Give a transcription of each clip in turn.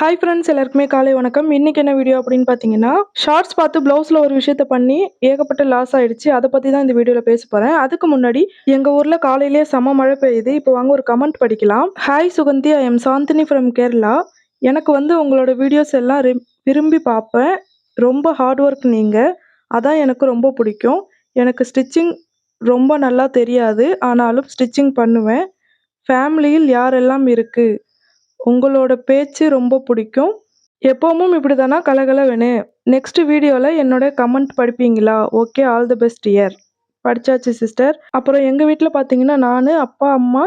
Hi friends எல்லாருக்குமே காலை வணக்கம். இன்னைக்கு என்ன வீடியோ அப்படின்னு பார்த்தீங்கன்னா ஷார்ட்ஸ் பார்த்து ப்ளவுஸில் ஒரு விஷயத்த பண்ணி ஏகப்பட்ட லாஸ் ஆயிடுச்சு. அதை பற்றி தான் இந்த வீடியோவில் பேச போகிறேன் அதுக்கு முன்னாடி எங்கள் ஊரில் காலையிலேயே செம மழை பெய்யுது. இப்போ வாங்க ஒரு கமெண்ட் படிக்கலாம். Hi Suganthi I am Chandini from Kerala எனக்கு வந்து உங்களோட வீடியோஸ் எல்லாம் விரும்பி பார்ப்பேன். ரொம்ப ஹார்ட் ஒர்க் நீங்கள் அதான் எனக்கு ரொம்ப பிடிக்கும். எனக்கு ஸ்டிச்சிங் ரொம்ப நல்லா தெரியாது. ஆனாலும் ஸ்டிச்சிங் பண்ணுவேன். ஃபேமிலியில் யாரெல்லாம் இருக்குது உங்களோட பேச்சு ரொம்ப பிடிக்கும். எப்பவும் இப்படி தானா கலகலவெனு நெக்ஸ்ட் வீடியோவில் என்னோட கமெண்ட் படிப்பீங்களா? Okay all the best year படிச்சாச்சு sister அப்புறம் எங்கள் வீட்டில் பார்த்தீங்கன்னா நான் அப்பா அம்மா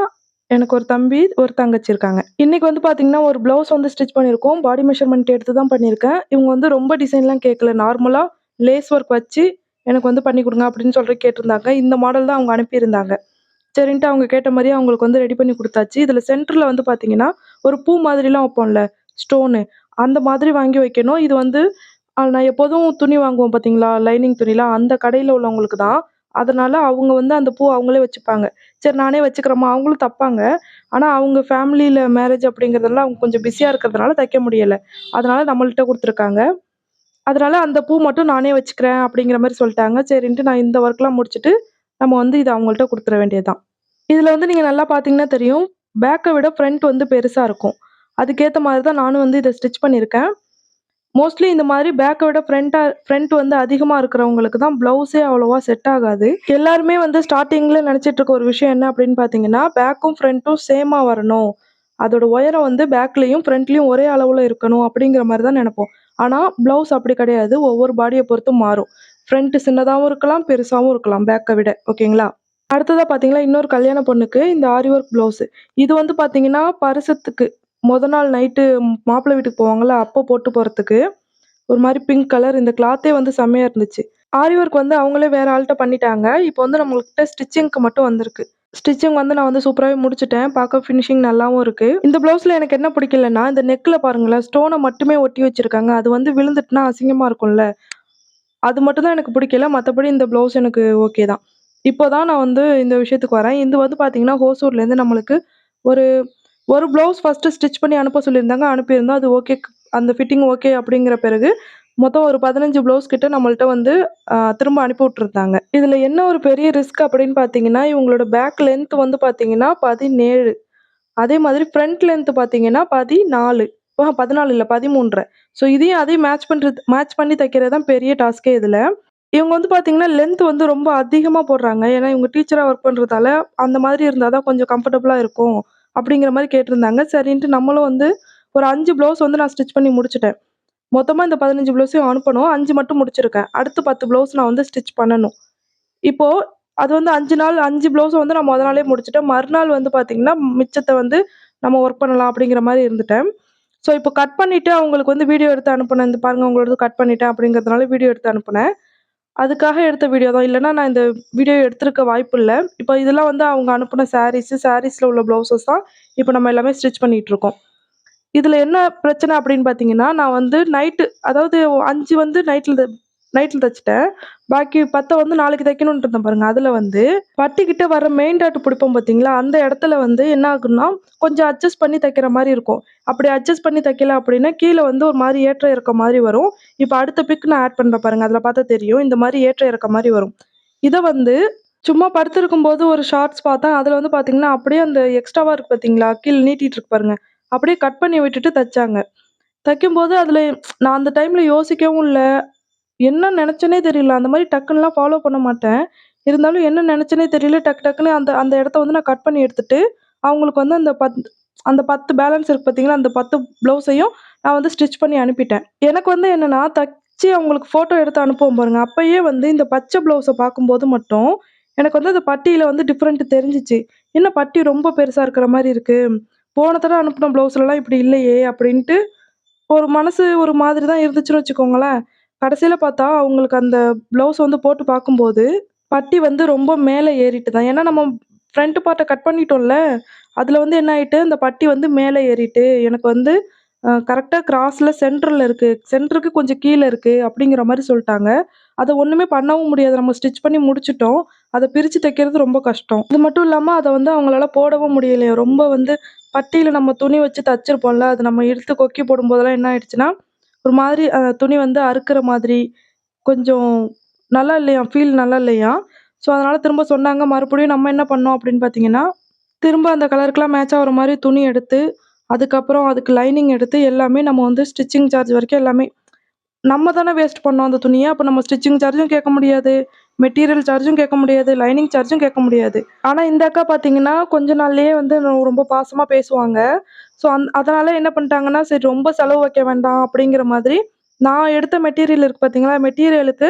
எனக்கு ஒரு தம்பி ஒரு தங்கச்சி இருக்காங்க. இன்றைக்கி வந்து பார்த்தீங்கன்னா ஒரு ப்ளவுஸ் வந்து ஸ்டிச் பண்ணியிருக்கோம். பாடி மெஷர்மெண்ட் எடுத்து தான் பண்ணியிருக்கேன். இவங்க வந்து ரொம்ப டிசைன்லாம் கேட்கல நார்மலாக லேஸ் ஒர்க் வச்சு எனக்கு வந்து பண்ணி கொடுங்க அப்படின்னு சொல்லிட்டு கேட்டிருந்தாங்க. இந்த மாடல் தான் அவங்க அனுப்பியிருந்தாங்க. சரின்ட்டு அவங்க கேட்ட மாதிரியே அவங்களுக்கு வந்து ரெடி பண்ணி கொடுத்தாச்சு. இதில் சென்டரில் வந்து பார்த்தீங்கன்னா ஒரு பூ மாதிரிலாம் வைப்போம்ல ஸ்டோனு அந்த மாதிரி வாங்கி வைக்கணும். இது வந்து நான் எப்போதும் துணி வாங்குவோம் பார்த்தீங்களா லைனிங் துணிலாம். அந்த கடையில் உள்ளவங்களுக்கு தான். அதனால் அவங்க வந்து அந்த பூ அவங்களே வச்சுப்பாங்க. சரி நானே வச்சுக்கிறோமா அவங்களும் தப்பாங்க. ஆனால் அவங்க ஃபேமிலியில் மேரேஜ் அப்படிங்கிறதெல்லாம் அவங்க கொஞ்சம் பிஸியாக இருக்கிறதுனால தைக்க முடியலை. அதனால் நம்மள்கிட்ட கொடுத்துருக்காங்க. அதனால் அந்த பூ மட்டும் நானே வச்சுக்கிறேன் அப்படிங்கிற மாதிரி சொல்லிட்டாங்க. சரின்ட்டு நான் இந்த ஒர்க்லாம் முடிச்சுட்டு நம்ம வந்து இதை அவங்கள்ட்ட கொடுத்துட வேண்டியதுதான். இதில் வந்து நீங்கள் நல்லா பார்த்தீங்கன்னா தெரியும் பேக்கை விட ஃப்ரண்ட் வந்து பெருசாக இருக்கும். அதுக்கேற்ற மாதிரி தான் நானும் வந்து இதை ஸ்டிச் பண்ணியிருக்கேன். மோஸ்ட்லி இந்த மாதிரி பேக்கை விட ஃப்ரண்ட்டாக ஃப்ரண்ட் வந்து அதிகமாக இருக்கிறவங்களுக்கு தான் ப்ளவுஸே அவ்வளோவா செட் ஆகாது. எல்லாருமே வந்து ஸ்டார்டிங்கில் நினச்சிட்டு இருக்க ஒரு விஷயம் என்ன அப்படின்னு பார்த்தீங்கன்னா பேக்கும் ஃப்ரண்ட்டும் சேமாக வரணும். அதோட உயரம் வந்து பேக்லேயும் ஃப்ரண்ட்லேயும் ஒரே அளவில் இருக்கணும் அப்படிங்கிற மாதிரி தான் நினைப்போம். ஆனால் ப்ளவுஸ் அப்படி கிடையாது ஒவ்வொரு பாடியை பொறுத்தும் மாறும். ஃப்ரண்ட் சின்னதாகவும் இருக்கலாம் பெருசாகவும் இருக்கலாம் பேக்கை விட. ஓகேங்களா அடுத்ததாக பார்த்தீங்கன்னா இன்னொரு கல்யாண பொண்ணுக்கு இந்த ஆரி ஒர்க் ப்ளவுஸு இது வந்து பார்த்தீங்கன்னா பரிசத்துக்கு. முத நாள் நைட்டு மாப்பிள்ளை வீட்டுக்கு போவாங்கல்ல அப்போ போட்டு போகிறதுக்கு ஒரு மாதிரி பிங்க் கலர் இந்த கிளாத்தே வந்து செம்மையாக இருந்துச்சு. ஆரி ஒர்க் வந்து அவங்களே வேறு ஆள்கிட்ட பண்ணிட்டாங்க. இப்போ வந்து நம்மள்கிட்ட ஸ்டிச்சிங்க்கு மட்டும் வந்திருக்கு. ஸ்டிச்சிங் வந்து நான் வந்து சூப்பராகவே முடிச்சிட்டேன். பார்க்க ஃபினிஷிங் நல்லாவும் இருக்குது இந்த ப்ளவுஸில் எனக்கு என்ன பிடிக்கலன்னா இந்த நெக்கில் பாருங்களேன் ஸ்டோனை மட்டுமே ஒட்டி வச்சுருக்காங்க. அது வந்து விழுந்துட்டுனா அசிங்கமாக இருக்கும்ல. அது மட்டும் தான் எனக்கு பிடிக்கல. மற்றபடி இந்த ப்ளவுஸ் எனக்கு ஓகே தான். இப்போ தான் நான் வந்து இந்த விஷயத்துக்கு வரேன். இது வந்து பார்த்தீங்கன்னா ஹோசூர்லேருந்து நம்மளுக்கு ஒரு ஒரு ப்ளவுஸ் ஃபஸ்ட்டு ஸ்டிச் பண்ணி அனுப்ப சொல்லியிருந்தாங்க. அனுப்பியிருந்தோம் அது ஓகே அந்த ஃபிட்டிங் ஓகே அப்படிங்கிற பிறகு மொத்தம் ஒரு பதினஞ்சு ப்ளவுஸ் கிட்ட நம்மள்ட்ட வந்து திரும்ப அனுப்பி விட்டுருந்தாங்க. இதில் என்ன ஒரு பெரிய ரிஸ்க் அப்படின்னு பார்த்தீங்கன்னா இவங்களோட பேக் லென்த் வந்து பார்த்தீங்கன்னா பதினேழு. அதே மாதிரி ஃப்ரண்ட் லென்த் பார்த்தீங்கன்னா பதினாலு. பதினாலு இல்லை பதிமூன்றரை. ஸோ இதையும் அதையும் மேட்ச் பண்ணுறது மேட்ச் பண்ணி தைக்கிறது தான் பெரிய டாஸ்கே இதில். இவங்க வந்து பார்த்தீங்கன்னா லென்த் வந்து ரொம்ப அதிகமாக போடுறாங்க. ஏன்னா இவங்க டீச்சராக ஒர்க் பண்ணுறதால அந்த மாதிரி இருந்தால் தான் கொஞ்சம் கம்ஃபர்டபுளாக இருக்கும் அப்படிங்கிற மாதிரி கேட்டிருந்தாங்க. சரின்ட்டு நம்மளும் வந்து ஒரு அஞ்சு ப்ளவுஸ் வந்து நான் ஸ்டிச் பண்ணி முடிச்சிட்டேன். மொத்தமாக இந்த பதினஞ்சு ப்ளவுஸையும் அனுப்பணும். அஞ்சு மட்டும் முடிச்சிருக்கேன். அடுத்து பத்து ப்ளவுஸ் நான் வந்து ஸ்டிச் பண்ணணும். இப்போது அது வந்து அஞ்சு நாள் அஞ்சு ப்ளவுஸை வந்து நான் முத நாளே முடிச்சிட்டேன். மறுநாள் வந்து பார்த்தீங்கன்னா மிச்சத்தை வந்து நம்ம ஒர்க் பண்ணலாம் அப்படிங்கிற மாதிரி இருந்துட்டேன். ஸோ இப்போ கட் பண்ணிவிட்டு அவங்களுக்கு வந்து வீடியோ எடுத்து அனுப்புனேன். இந்த பாருங்கள் உங்களோட கட் பண்ணிட்டேன் அப்படிங்கிறதுனால வீடியோ எடுத்து அனுப்புனேன். அதுக்காக எடுத்த வீடியோ தான். இல்லைன்னா நான் இந்த வீடியோ எடுத்திருக்க வாய்ப்பு இல்லை. இப்போ இதெல்லாம் வந்து அவங்க அனுப்பின சாரீஸு சாரீஸில் உள்ள ப்ளவுசஸ் தான் இப்போ நம்ம எல்லாமே ஸ்டிச் பண்ணிகிட்ருக்கோம் இதில் என்ன பிரச்சனை அப்படின்னு பார்த்தீங்கன்னா நான் வந்து நைட்டு அதாவது அஞ்சு வந்து நைட்டில் நைட்டில் தைச்சிட்டேன். பாக்கி பத்தை வந்து நாளைக்கு தைக்கணும்னு இருந்தேன் பாருங்கள் அதில் வந்து பட்டிக்கிட்ட வர மெயின் டாட்டு பிடிப்போம் பார்த்தீங்களா அந்த இடத்துல வந்து என்ன ஆகும்னா கொஞ்சம் அட்ஜஸ்ட் பண்ணி தைக்கிற மாதிரி இருக்கும். அப்படி அட்ஜஸ்ட் பண்ணி தைக்கல அப்படின்னா கீழே வந்து ஒரு மாதிரி ஏற்ற இருக்க மாதிரி வரும். இப்போ அடுத்த பிக் நான் ஆட் பண்ணுறேன் பாருங்கள் அதில் பார்த்தா தெரியும். இந்த மாதிரி ஏற்ற இறக்க மாதிரி வரும். இதை வந்து சும்மா படுத்திருக்கும் போது ஒரு ஷார்ட்ஸ் பார்த்தேன் அதில் வந்து பார்த்தீங்கன்னா அப்படியே அந்த எக்ஸ்ட்ராவாக இருக்குது பார்த்தீங்களா கீழே நீட்டிகிட்டு இருக்கு பாருங்கள் அப்படியே கட் பண்ணி விட்டுட்டு தைச்சாங்க. தைக்கும்போது அதில் நான் அந்த டைமில் யோசிக்கவும் இல்லை. என்ன நினச்சேனே தெரியல. அந்த மாதிரி டக்குன்னுலாம் ஃபாலோ பண்ண மாட்டேன். இருந்தாலும் என்ன நினச்சேனே தெரியல. டக்கு டக்குன்னு அந்த அந்த இடத்த வந்து நான் கட் பண்ணி எடுத்துட்டு அவங்களுக்கு வந்து அந்த பத் அந்த பத்து பேலன்ஸ் இருக்கு பார்த்தீங்களா அந்த பத்து ப்ளவுஸையும் நான் வந்து ஸ்டிச் பண்ணி அனுப்பிட்டேன். எனக்கு வந்து என்னன்னா தச்சு அவங்களுக்கு ஃபோட்டோ எடுத்து அனுப்புவோம் பாருங்க. அப்பயே வந்து இந்த பச்சை ப்ளவுஸை பார்க்கும்போது மட்டும் எனக்கு வந்து அந்த பட்டியில் வந்து டிஃப்ரெண்ட் தெரிஞ்சிச்சு. என்ன பட்டி ரொம்ப பெருசாக இருக்கிற மாதிரி இருக்கு? போன தடவை அனுப்பின ப்ளவுஸ்லலாம் இப்படி இல்லையே அப்படின்ட்டு ஒரு மனசு ஒரு மாதிரி தான் இருந்துச்சுன்னு வச்சுக்கோங்களேன். கடைசியில் பார்த்தா அவங்களுக்கு அந்த ப்ளவுஸ் வந்து போட்டு பார்க்கும்போது பட்டி வந்து ரொம்ப மேலே ஏறிட்டு தான் ஏன்னா நம்ம ஃப்ரண்ட் பார்ட்டை கட் பண்ணிட்டோம்ல அதில் வந்து என்ன ஆயிட்டு அந்த பட்டி வந்து மேலே ஏறிட்டு எனக்கு வந்து கரெக்டாக கிராஸில் சென்டரில் இருக்குது சென்டருக்கு கொஞ்சம் கீழே இருக்குது அப்படிங்கிற மாதிரி சொல்லிட்டாங்க. அதை ஒன்றுமே பண்ணவும் முடியாது. நம்ம ஸ்டிச் பண்ணி முடிச்சிட்டோம். அதை பிரித்து தைக்கிறது ரொம்ப கஷ்டம். இது மட்டும் இல்லாமல் அதை வந்து அவங்களால போடவும் முடியலையே. ரொம்ப வந்து பட்டியில் நம்ம துணி வச்சு தச்சிருப்போம்ல, அது நம்ம இழுத்து கொக்கி போடும்போதெல்லாம் என்ன ஆயிடுச்சுன்னா, ஒரு மாதிரி அந்த துணி வந்து அறுக்கிற மாதிரி, கொஞ்சம் நல்லா இல்லையாம். ஃபீல் நல்லா இல்லையாம். ஸோ, அதனால் திரும்ப சொன்னாங்க. மறுபடியும் நம்ம என்ன பண்ணோம் அப்படின்னு பார்த்தீங்கன்னா, திரும்ப அந்த கலருக்குலாம் மேட்ச் ஆகிற மாதிரி துணி எடுத்து, அதுக்கப்புறம் அதுக்கு லைனிங் எடுத்து எல்லாமே நம்ம வந்து ஸ்டிச்சிங் சார்ஜ் வரைக்கும் எல்லாமே நம்ம தானே வேஸ்ட் பண்ணோம் அந்த துணியை அப்போ நம்ம ஸ்டிச்சிங் சார்ஜும் கேட்க முடியாது. மெட்டீரியல் சார்ஜும் கேட்க முடியாது. லைனிங் சார்ஜும் கேட்க முடியாது. ஆனால் இந்த அக்கா பார்த்தீங்கன்னா, கொஞ்ச நாள்லேயே வந்து ரொம்ப பாசமாக பேசுவாங்க. ஸோ, அந் அதனால் என்ன பண்ணிட்டாங்கன்னா, சரி ரொம்ப செலவு வைக்க வேண்டாம் அப்படிங்கிற மாதிரி, நான் எடுத்த மெட்டீரியல் இருக்குது பார்த்தீங்களா, மெட்டீரியலுக்கு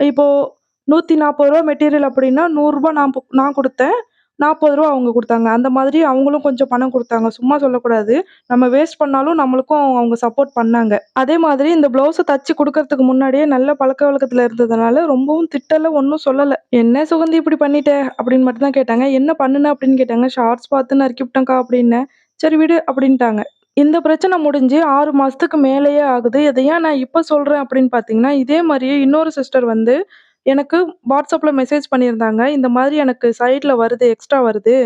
இப்போது நூற்றி நாற்பது ரூபா மெட்டீரியல் அப்படின்னா, நூறுரூபா நான் நான் கொடுத்தேன் நாற்பது ரூபா அவங்க கொடுத்தாங்க அந்த மாதிரி அவங்களும் கொஞ்சம் பணம் கொடுத்தாங்க சும்மா சொல்லக்கூடாது. நம்ம வேஸ்ட் பண்ணாலும் நம்மளுக்கும் அவங்க சப்போர்ட் பண்ணாங்க. அதே மாதிரி இந்த ப்ளவுஸை தச்சு கொடுக்கறதுக்கு முன்னாடியே நல்ல பழக்கவழக்கத்துல இருந்ததுனால, ரொம்பவும் திட்டல, ஒன்றும் சொல்லலை "என்ன சுகந்தி இப்படி பண்ணிட்டேன் அப்படின்னு மட்டும் தான் கேட்டாங்க. "என்ன பண்ணுன?" அப்படின்னு கேட்டாங்க. "ஷார்ட்ஸ் பார்த்து நறுக்கி விட்டேங்க்கா அப்படின்னேன். "சரி விடு" அப்படின்ட்டாங்க. இந்த பிரச்சனை முடிஞ்சு ஆறு மாதத்துக்கு மேலேயே ஆகுது. இதை ஏன் நான் இப்போ சொல்கிறேன் அப்படின்னு பார்த்தீங்கன்னா, இதே மாதிரியே இன்னொரு சிஸ்டர் வந்து எனக்கு வாட்ஸ்அப்பில் மெசேஜ் பண்ணியிருந்தாங்க. இந்த மாதிரி எனக்கு சைடில் வருது, எக்ஸ்ட்ரா வருது.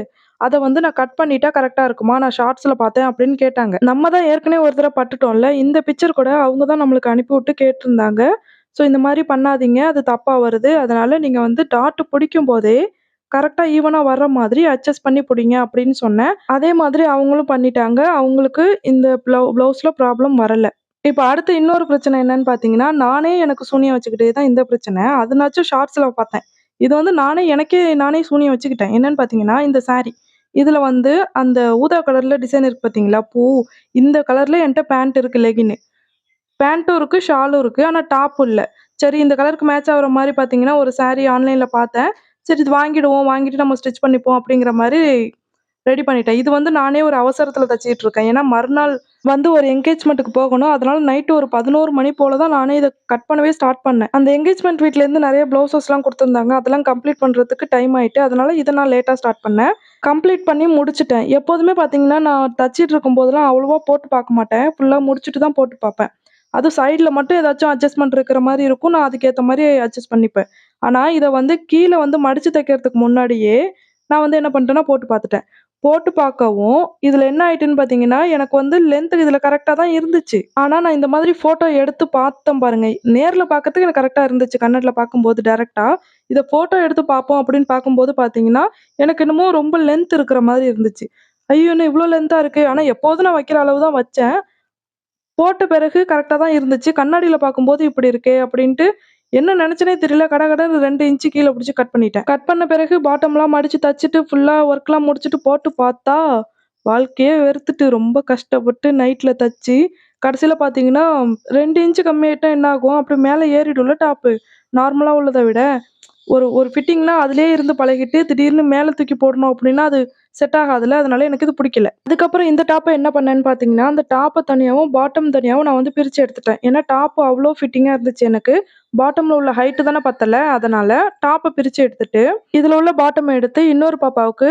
அதை வந்து நான் கட் பண்ணிட்டா கரெக்டாக இருக்குமா? நான் ஷார்ட்ஸில் பார்த்தேன் அப்படின்னு கேட்டாங்க. நம்ம தான் ஏற்கனவே ஒரு தடவை பட்டுட்டோம்ல. இந்த பிக்சர் கூட அவங்க தான் நம்மளுக்கு அனுப்பிவிட்டு கேட்டிருந்தாங்க. ஸோ இந்த மாதிரி பண்ணாதீங்க. அது தப்பாக வருது. அதனால் நீங்கள் வந்து டாட்டு பிடிக்கும் போதே கரெக்டாக ஈவனாக வர்ற மாதிரி அட்ஜஸ்ட் பண்ணி பிடிங்க அப்படின்னு சொன்னேன். அதே மாதிரி அவங்களும் பண்ணிட்டாங்க. அவங்களுக்கு இந்த ப்ளவு ப்ளவுஸில் ப்ராப்ளம் வரல. இப்போ அடுத்து இன்னொரு பிரச்சனை என்னன்னு பார்த்தீங்கன்னா, நானே எனக்கு சூனியம் வச்சுக்கிட்டே தான் இந்த பிரச்சனை. அதனாச்சும் ஷார்ட்ஸில் பார்த்தேன். இது வந்து நானே எனக்கே நானே சூனியம் வச்சுக்கிட்டேன். என்னன்னு பார்த்தீங்கன்னா, இந்த சாரீ இதில் வந்து அந்த ஊதா கலரில் டிசைன் இருக்கு பார்த்தீங்களா? பூ. இந்த கலரில் என்கிட்ட பேண்ட் இருக்குது லெகின்னு. பேண்ட்டும் இருக்குது ஷாலும் இருக்குது ஆனால் டாப் இல்லை சரி இந்த கலருக்கு மேட்ச் ஆகுற மாதிரி பார்த்தீங்கன்னா, ஒரு சாரீ ஆன்லைனில் பார்த்தேன். சரி இது வாங்கிடுவோம். வாங்கிட்டு நம்ம ஸ்டிச் பண்ணிப்போம் அப்படிங்கிற மாதிரி ரெடி பண்ணிட்டேன். இது வந்து நானே ஒரு அவசரத்தில் தச்சிட்டு இருக்கேன். ஏன்னா மறுநாள் வந்து ஒரு என்கேஜ்மெண்ட்டுக்கு போகணும். அதனால நைட்டு ஒரு 11 மணி போல தான் நானே இதை கட் பண்ணவே ஸ்டார்ட் பண்ணேன். அந்த என்கேஜ்மெண்ட் வீட்லேருந்து நிறைய ப்ளவுசஸ்லாம் கொடுத்துருந்தாங்க அதெல்லாம் கம்ப்ளீட் பண்ணுறதுக்கு டைம் ஆயிட்டு. அதனால இதை நான் லேட்டாக ஸ்டார்ட் பண்ணேன். கம்ப்ளீட் பண்ணி முடிச்சுட்டேன். எப்போதுமே பார்த்தீங்கன்னா, நான் தச்சிட்டு இருக்கும்போதெல்லாம் அவ்வளோவா போட்டு பார்க்க மாட்டேன். ஃபுல்லாக முடிச்சுட்டு தான் போட்டு பார்ப்பேன். அதுவும் சைடில் மட்டும் ஏதாச்சும் அட்ஜஸ்ட்மெண்ட் இருக்கிற மாதிரி இருக்கும். நான் அதுக்கேற்ற மாதிரி அட்ஜஸ்ட் பண்ணிப்பேன். ஆனால் இதை வந்து கீழே வந்து மடித்து தைக்கிறதுக்கு முன்னாடியே, நான் வந்து என்ன பண்ணிட்டேன்னா போட்டு பார்த்துட்டேன். போட்டு பார்க்கவும், இதில் என்ன ஆயிட்டுன்னு பார்த்தீங்கன்னா, எனக்கு வந்து லென்த் இதில் கரெக்டாக தான் இருந்துச்சு. ஆனால் நான் இந்த மாதிரி ஃபோட்டோ எடுத்து பார்த்தேன் பாருங்க. நேரில் பார்க்கறதுக்கு எனக்கு கரெக்டாக இருந்துச்சு. கண்ணாடில பார்க்கும்போது டேரெக்டாக இதை ஃபோட்டோ எடுத்து பார்ப்போம் அப்படின்னு பார்க்கும்போது பார்த்தீங்கன்னா, எனக்கு என்னமோ ரொம்ப லென்த் இருக்கிற மாதிரி இருந்துச்சு. ஐயோ! என்ன இவ்வளோ லென்த்தா இருக்குது ஆனால் எப்போதும் நான் வைக்கிற அளவு தான் வச்சேன். போட்ட பிறகு கரெக்டாக தான் இருந்துச்சு. கண்ணாடியில் பார்க்கும்போது இப்படி இருக்கே அப்படின்ட்டு, என்ன நினைச்சனே தெரியல. கடகடன்னு ரெண்டு இன்ச்சு கீழே பிடிச்சி கட் பண்ணிட்டேன். கட் பண்ண பிறகு பாட்டம்லாம் மடிச்சு தச்சுட்டு, ஃபுல்லா ஒர்க்லாம் முடிச்சுட்டு போட்டு பார்த்தா, வாழ்க்கையே வெறுத்துட்டு ரொம்ப கஷ்டப்பட்டு நைட்ல தச்சு, கடைசியில் பார்த்தீங்கன்னா, ரெண்டு இன்ச்சு கம்மியாயிட்டா என்ன ஆகும்? அப்படி மேலே ஏறிடும்ல டாப்பு. நார்மலாக உள்ளதை விட. ஒரு ஒரு ஃபிட்டிங்னா அதிலே இருந்து பழகிட்டு, திடீர்னு மேலே தூக்கி போடணும் அப்படின்னா, அது செட் ஆகாதுல்ல. அதனால எனக்கு இது பிடிக்கல. அதுக்கப்புறம் இந்த டாப்பை என்ன பண்ணேன்னு பார்த்தீங்கன்னா, அந்த டாப்பை தனியாகவும் பாட்டம் தனியாகவும் நான் வந்து பிரித்து எடுத்துட்டேன். ஏன்னா டாப் அவ்வளோ ஃபிட்டிங்காக இருந்துச்சு எனக்கு. பாட்டமில் உள்ள ஹைட்டு தானே பத்தலை அதனால் டாப்பை பிரித்து எடுத்துட்டு, இதில் உள்ள பாட்டம் எடுத்து இன்னொரு பாப்பாவுக்கு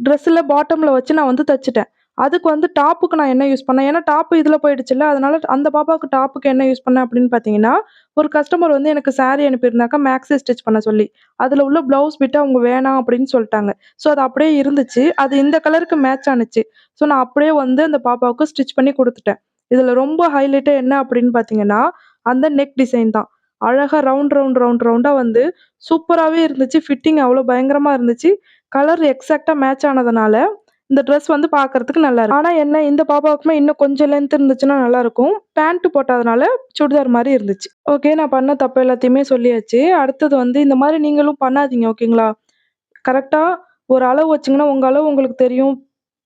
ட்ரெஸ்ஸில் பாட்டமில் வச்சு நான் வந்து தச்சுட்டேன். அதுக்கு வந்து டாப்புக்கு நான் என்ன யூஸ் பண்ணேன், ஏன்னா டாப் இதில் போயிடுச்சுல்ல. அதனால அந்த பாப்பாவுக்கு டாப்புக்கு என்ன யூஸ் பண்ணேன் அப்படின்னு பார்த்தீங்கன்னா, ஒரு கஸ்டமர் வந்து எனக்கு சாரி அனுப்பியிருந்தாக்கா மேக்ஸி ஸ்டிச் பண்ண சொல்லி. அதில் உள்ள ப்ளவுஸ் பிட்டு அவங்க வேணாம் அப்படின்னு சொல்லிட்டாங்க ஸோ அது அப்படியே இருந்துச்சு. அது இந்த கலருக்கு மேட்ச் ஆனுச்சு. ஸோ நான் அப்படியே வந்து அந்த பாப்பாவுக்கு ஸ்டிச் பண்ணி கொடுத்துட்டேன் இதில் ரொம்ப ஹைலைட்டாக என்ன அப்படின்னு பார்த்தீங்கன்னா, அந்த நெக் டிசைன் தான். அழகாக ரவுண்ட் ரவுண்ட் ரவுண்ட் ரவுண்டாக வந்து சூப்பராகவே இருந்துச்சு. ஃபிட்டிங் அவ்வளோ பயங்கரமாக இருந்துச்சு. கலர் எக்ஸாக்டாக மேட்ச் ஆனதுனால, இந்த ட்ரெஸ் வந்து பார்க்கறதுக்கு நல்லா இருக்கும் ஆனால் என்ன இந்த பாப்பாவுக்குமே இன்னும் கொஞ்சம் லென்த் இருந்துச்சுன்னா நல்லாருக்கும். பேண்ட் போட்டதுனால சுடிதார் மாதிரி இருந்துச்சு. ஓகே நான் பண்ண தப்பு எல்லாத்தையுமே சொல்லியாச்சு. அடுத்தது வந்து இந்த மாதிரி நீங்களும் பண்ணாதீங்க ஓகேங்களா? கரெக்டாக ஒரு அளவு வச்சிங்கன்னா உங்கள் அளவு உங்களுக்கு தெரியும்.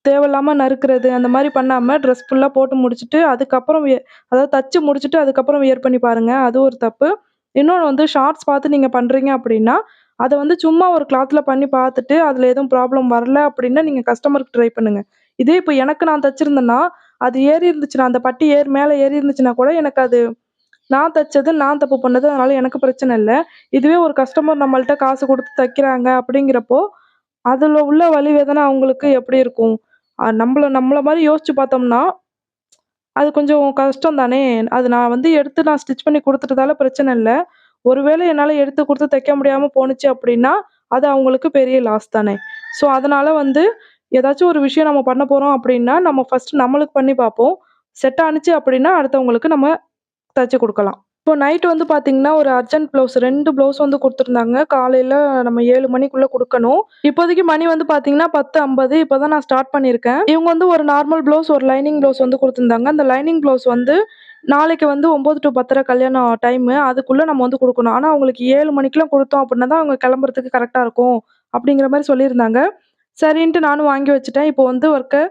தேவையில்லாமல் நறுக்கிறது அந்த மாதிரி பண்ணாமல் ட்ரெஸ் ஃபுல்லாக போட்டு முடிச்சுட்டு, அதுக்கப்புறம் அதாவது தச்சு முடிச்சுட்டு அதுக்கப்புறம் வியர் பண்ணி பாருங்கள் அது ஒரு தப்பு. இன்னொன்று வந்து ஷார்ட்ஸ் பார்த்து நீங்கள் பண்ணுறீங்க அப்படின்னா, அதை வந்து சும்மா ஒரு கிளாத்தில் பண்ணி பார்த்துட்டு, அதில் எதுவும் ப்ராப்ளம் வரல அப்படின்னா, நீங்கள் கஸ்டமருக்கு ட்ரை பண்ணுங்கள் இதே இப்போ எனக்கு நான் தச்சிருந்தேன்னா, அது ஏறி இருந்துச்சுன்னா, அந்த பட்டி ஏறி மேலே ஏறி இருந்துச்சுன்னா கூட எனக்கு அது நான் தைச்சது நான் தப்பு பண்ணது. அதனால எனக்கு பிரச்சனை இல்லை இதுவே ஒரு கஸ்டமர் நம்மள்கிட்ட காசு கொடுத்து தைக்கிறாங்க அப்படிங்கிறப்போ, அதில் உள்ள வலி வேதனை அவங்களுக்கு எப்படி இருக்கும்? நம்மளை நம்மளை மாதிரி யோசிச்சு பார்த்தோம்னா, அது கொஞ்சம் கஷ்டம் தானே! அது நான் வந்து எடுத்து நான் ஸ்டிச் பண்ணி கொடுத்துட்டதால பிரச்சனை இல்லை ஒருவேளை என்னால் எடுத்து கொடுத்து தைக்க முடியாமல் போணுச்சு அப்படின்னா, அது அவங்களுக்கு பெரிய லாஸ் தானே. ஸோ, அதனால் வந்து ஏதாச்சும் ஒரு விஷயம் நம்ம பண்ண போகிறோம் அப்படின்னா, நம்ம ஃபர்ஸ்ட்டு நம்மளுக்கு பண்ணி பார்ப்போம். செட் ஆணுச்சு அப்படின்னா, அடுத்தவங்களுக்கு நம்ம தைச்சி கொடுக்கலாம் இப்போ நைட் வந்து பார்த்தீங்கன்னா, ஒரு அர்ஜென்ட் ப்ளவுஸ் ரெண்டு ப்ளவுஸ் வந்து கொடுத்துருந்தாங்க காலையில் நம்ம ஏழு மணிக்குள்ளே கொடுக்கணும் இப்போதைக்கு மணி வந்து பார்த்தீங்கன்னா 10:50 இப்போ தான் நான் ஸ்டார்ட் பண்ணியிருக்கேன். இவங்க வந்து ஒரு நார்மல் ப்ளவுஸ், ஒரு லைனிங் ப்ளவுஸ் வந்து கொடுத்துருந்தாங்க அந்த லைனிங் ப்ளவுஸ் வந்து நாளைக்கு வந்து 9 டூ பத்தரை கல்யாணம் டைமு. அதுக்குள்ளே நம்ம வந்து கொடுக்கணும் ஆனால் அவங்களுக்கு ஏழு மணிக்கெலாம் கொடுத்தோம் அப்படின்னா தான் அவங்க கிளம்புறதுக்கு கரெக்டாக இருக்கும். அப்படிங்கிற மாதிரி சொல்லியிருந்தாங்க. சரின்ட்டு நானும் வாங்கி வச்சுட்டேன். இப்போ வந்து ஒர்க்கு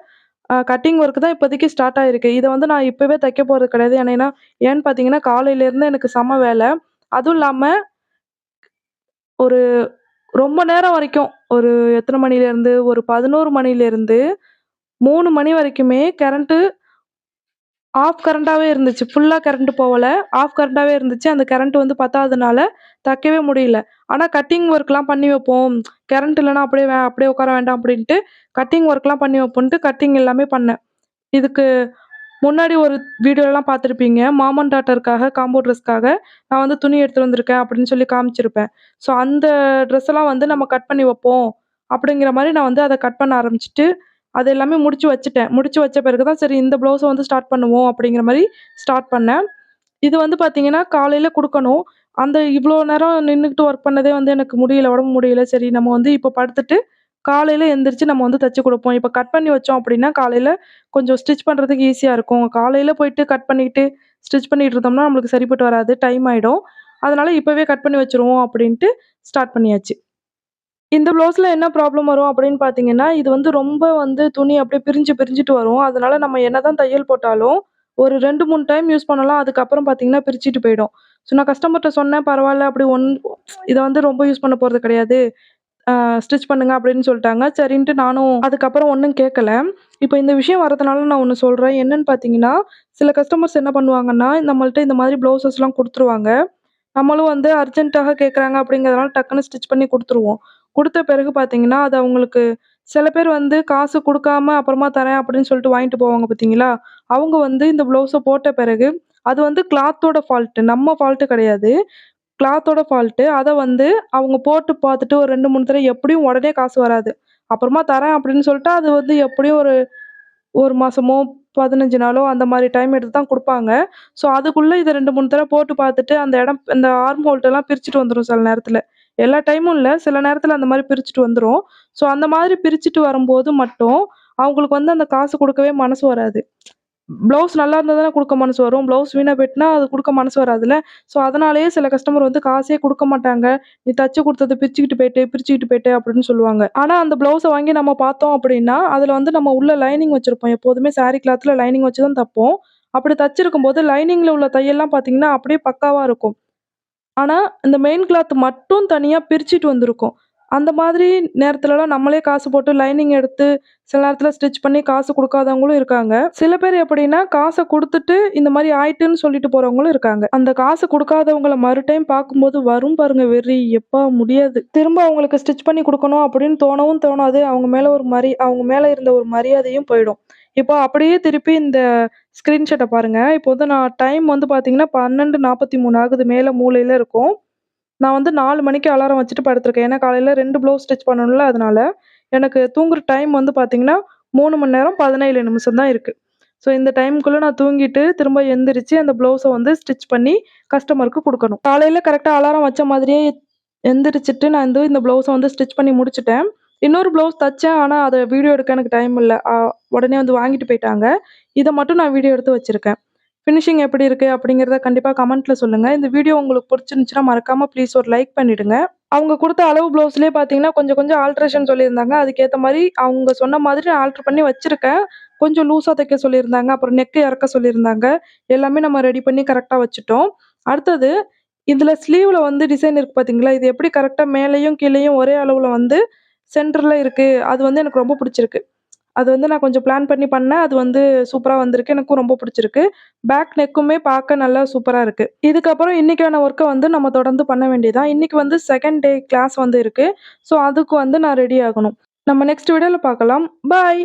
கட்டிங் ஒர்க்கு தான் இப்போதைக்கு ஸ்டார்ட் ஆகிருக்கு இதை வந்து நான் இப்போவே தைக்க போகிறது கிடையாது. ஏன்னா ஏன்னு பார்த்தீங்கன்னா, காலையிலேருந்து எனக்கு செம்ம வேலை அதுவும் இல்லாமல் ஒரு ரொம்ப நேரம் வரைக்கும், ஒரு எத்தனை மணிலேருந்து, ஒரு 11 மணிலேருந்து மூணு மணி வரைக்குமே கரண்ட்டு ஆஃப் கரண்ட்டாகவே இருந்துச்சு. ஃபுல்லாக கரண்ட் போகல. ஆஃப் கரண்ட்டாவே இருந்துச்சு. அந்த கரண்ட் வந்து பத்தாததுனால தைக்கவே முடியல. ஆனால் கட்டிங் ஒர்க்லாம் பண்ணி வைப்போம். கரண்ட் இல்லைனா அப்படியே வே அப்படியே உட்கார வேண்டாம் அப்படின்ட்டு, கட்டிங் ஒர்க்லாம் பண்ணி வைப்போன்ட்டு கட்டிங் எல்லாமே பண்ணேன். இதுக்கு முன்னாடி ஒரு வீடியோலாம் பார்த்துருப்பீங்க. மாமன் டாட்டருக்காக காம்போ ட்ரெஸ்க்காக நான் வந்து துணி எடுத்துகிட்டு வந்திருக்கேன் அப்படின்னு சொல்லி காமிச்சிருப்பேன். ஸோ, அந்த ட்ரெஸ்ஸெல்லாம் வந்து நம்ம கட் பண்ணி வைப்போம். அப்படிங்கிற மாதிரி நான் வந்து அதை கட் பண்ண ஆரம்பிச்சிட்டு அது எல்லாமே முடிச்சு வச்சுட்டேன். முடிச்சு வச்ச பிறகு தான் சரி இந்த ப்ளவுஸை வந்து ஸ்டார்ட் பண்ணுவோம் அப்படிங்கிற மாதிரி ஸ்டார்ட் பண்ணேன். இது வந்து பார்த்தீங்கன்னா, காலையில் கொடுக்கணும் அந்த இவ்வளோ நேரம் நின்றுக்கிட்டு ஒர்க் பண்ணதே வந்து எனக்கு முடியல, உடம்பு முடியல. சரி நம்ம வந்து இப்போ படுத்துட்டு, காலையில் எந்திரிச்சு நம்ம வந்து தைச்சி கொடுப்போம் இப்போ கட் பண்ணி வச்சோம் அப்படின்னா, காலையில் கொஞ்சம் ஸ்டிச் பண்ணுறதுக்கு ஈஸியாக இருக்கும். காலையில் போயிட்டு கட் பண்ணிட்டு, ஸ்டிச் பண்ணிட்டு இருந்தோம்னா, நம்மளுக்கு சரிப்பட்டு வராது. டைம் ஆகிடும் அதனால் இப்போவே கட் பண்ணி வச்சுருவோம் அப்படின்ட்டு ஸ்டார்ட் பண்ணியாச்சு. இந்த ப்ளவுஸில் என்ன ப்ராப்ளம் வரும் அப்படின்னு பார்த்தீங்கன்னா, இது வந்து ரொம்ப வந்து துணி அப்படியே பிரிஞ்சு பிரிஞ்சுட்டு வரும். அதனால நம்ம என்னதான் தையல் போட்டாலும், ஒரு 2, 3 டைம் யூஸ் பண்ணலாம். அதுக்கப்புறம் பார்த்தீங்கன்னா, பிரிச்சுட்டு போயிடும். ஸோ, நான் கஸ்டமர்ட்ட சொன்னேன், பரவால்ல அப்படி ஒன் இத வந்து ரொம்ப யூஸ் பண்ண போறது கிடையாது. அ ஸ்டிச் பண்ணுங்க அப்படின்னு சொல்ட்டாங்க. சரின்ட்டு நானும் அதுக்கப்புறம் ஒண்ணும் கேட்கல. இப்ப இந்த விஷயம் வரதுனால நான் ஒண்ணு சொல்றேன். என்னன்னு பார்த்தீங்கன்னா, சில கஸ்டமர்ஸ் என்ன பண்ணுவாங்கன்னா, நம்மள்ட்ட இந்த மாதிரி ப்ளவுஸஸ்லாம் குடுத்துருவாங்க. நம்மளும் வந்து அர்ஜென்ட்டாக கேட்குறாங்க அப்படிங்கிறதுனால டக்குன்னு ஸ்டிச் பண்ணி குடுத்துருவோம். கொடுத்த பிறகு பார்த்தீங்கன்னா, அது அவங்களுக்கு சில பேர் வந்து காசு கொடுக்காம அப்புறமா தரேன் அப்படின்னு சொல்லிட்டு வாங்கிட்டு போவாங்க பார்த்தீங்களா? அவங்க வந்து இந்த ப்ளவுஸை போட்ட பிறகு, அது வந்து கிளாத்தோட ஃபால்ட்டு நம்ம ஃபால்ட்டு கிடையாது. கிளாத்தோட ஃபால்ட்டு. அதை வந்து அவங்க போட்டு பார்த்துட்டு ஒரு ரெண்டு மூணு தடவை எப்படியும் உடனே காசு வராது. அப்புறமா தரேன் அப்படின்னு சொல்லிட்டு அது வந்து எப்படியும் ஒரு ஒரு மாதமோ பதினஞ்சு நாளோ அந்த மாதிரி டைம் எடுத்து தான் கொடுப்பாங்க ஸோ, அதுக்குள்ளே இதை ரெண்டு மூணு தடவை போட்டு பார்த்துட்டு அந்த இடம் இந்த ஆர்ம் ஹோல்ட்டெல்லாம் பிரிச்சுட்டு வந்துடும் சில நேரத்தில் எல்லா டைமும் இல்லை சில நேரத்தில் அந்த மாதிரி பிரிச்சுட்டு வந்துடும் ஸோ, அந்த மாதிரி பிரிச்சுட்டு வரும்போது மட்டும், அவங்களுக்கு வந்து அந்த காசு கொடுக்கவே மனசு வராது. ப்ளவுஸ் நல்லா இருந்தால் தானே கொடுக்க மனசு வரும். ப்ளவுஸ் வீணாக போயிட்டுனா, அது கொடுக்க மனசு வராதுல்ல. ஸோ, அதனாலேயே சில கஸ்டமர் வந்து காசே கொடுக்க மாட்டாங்க. "நீ தச்சு கொடுத்தது பிரிச்சுக்கிட்டு போயிட்டு, பிரிச்சுக்கிட்டு போயிட்டு" அப்படின்னு சொல்லுவாங்க. ஆனால் அந்த ப்ளவுஸை வாங்கி நம்ம பார்த்தோம் அப்படின்னா, அதில் வந்து நம்ம உள்ள லைனிங் வச்சுருப்போம் எப்போதுமே சாரீ கிளாத்தில் லைனிங் வச்சு தான் தப்போம். அப்படி தச்சிருக்கும்போது லைனிங்கில் உள்ள தையல்லாம் பார்த்தீங்கன்னா, அப்படியே பக்காவாக இருக்கும். ஆனால் இந்த மெயின் கிளாத் மட்டும் தனியாக பிரிச்சுட்டு வந்திருக்கும். அந்த மாதிரி நேரத்துலலாம் நம்மளே காசு போட்டு லைனிங் எடுத்து, சில நேரத்தில் ஸ்டிச் பண்ணி காசு கொடுக்காதவங்களும் இருக்காங்க. சில பேர் எப்படின்னா, காசை கொடுத்துட்டு இந்த மாதிரி ஆயிட்டுன்னு சொல்லிட்டு போகிறவங்களும் இருக்காங்க. அந்த காசு கொடுக்காதவங்கள மறு டைம் பார்க்கும்போது வரும் பாருங்க வெறி, எப்பா முடியாது. திரும்ப அவங்களுக்கு ஸ்டிச் பண்ணி கொடுக்கணும் அப்படின்னு தோணவும் தோணாது. அவங்க மேலே ஒரு மரி அவங்க மேலே இருந்த ஒரு மரியாதையும் போயிடும். இப்போ அப்படியே திருப்பி இந்த ஸ்க்ரீன்ஷாட்டை பாருங்க. இப்போ வந்து நான் டைம் வந்து பார்த்தீங்கன்னா, 12:43 ஆகுது. மேலே மூலையில் இருக்கும். நான் வந்து நாலு மணிக்கு அலாரம் வச்சுட்டு படுத்துருக்கேன். ஏன்னா, காலையில் ரெண்டு ப்ளவுஸ் ஸ்டிச் பண்ணணும்ல அதனால. எனக்கு தூங்குற டைம் வந்து பார்த்தீங்கன்னா, மூணு மணி நேரம் 17 நிமிஷம் தான் இருக்குது ஸோ, இந்த டைமுக்குள்ளே நான் தூங்கிட்டு, திரும்ப எந்திரிச்சு அந்த ப்ளவுஸை வந்து ஸ்டிச் பண்ணி கஸ்டமருக்கு கொடுக்கணும் காலையில் கரெக்டாக அலாரம் வச்ச மாதிரியே எந்திரிச்சிட்டு நான் வந்து இந்த ப்ளவுஸை வந்து ஸ்டிச் பண்ணி முடிச்சுட்டேன். இன்னொரு ப்ளவுஸ் தைச்சேன் ஆனால் அதை வீடியோ எடுக்க எனக்கு டைம் இல்லை உடனே வந்து வாங்கிட்டு போயிட்டாங்க. இதை மட்டும் நான் வீடியோ எடுத்து வச்சுருக்கேன் ஃபினிஷிங் எப்படி இருக்குது அப்படிங்கிறத கண்டிப்பாக கமெண்ட்டில் சொல்லுங்கள் இந்த வீடியோ உங்களுக்கு பிடிச்சிருந்துச்சுன்னா மறக்காமல் ப்ளீஸ் ஒரு லைக் பண்ணிவிடுங்க அவங்க கொடுத்த அளவு ப்ளவுஸ்லேயே பார்த்தீங்கன்னா, கொஞ்சம் கொஞ்சம் ஆல்ட்ரேஷன் சொல்லியிருந்தாங்க. அதுக்கேற்ற மாதிரி அவங்க சொன்ன மாதிரி நான் ஆல்ட்ரு பண்ணி வச்சுருக்கேன் கொஞ்சம் லூஸாக தைக்க சொல்லியிருந்தாங்க. அப்புறம் நெக்கு இறக்க சொல்லியிருந்தாங்க. எல்லாமே நம்ம ரெடி பண்ணி கரெக்டாக வச்சுட்டோம். அடுத்தது இதில் ஸ்லீவில் வந்து டிசைன் இருக்குது பார்த்தீங்களா? இது எப்படி கரெக்டாக மேலேயும், கீழேயும் ஒரே அளவில் வந்து சென்டரில் இருக்குது அது வந்து எனக்கு ரொம்ப பிடிச்சிருக்கு அது வந்து நான் கொஞ்சம் பிளான் பண்ணி பண்ணேன். அது வந்து சூப்பராக வந்திருக்கு. எனக்கும் ரொம்ப பிடிச்சிருக்கு பேக் நெக்குமே பார்க்க நல்லா சூப்பராக இருக்குது இதுக்கப்புறம் இன்னைக்கான ஒர்க்கை வந்து நம்ம தொடர்ந்து பண்ண வேண்டியதான் இன்றைக்கி இன்னைக்கு வந்து செகண்ட் டே கிளாஸ் வந்து இருக்கு. ஸோ, அதுக்கு வந்து நான் ரெடி ஆகணும். நம்ம நெக்ஸ்ட் வீடியோவில் பார்க்கலாம். பாய்.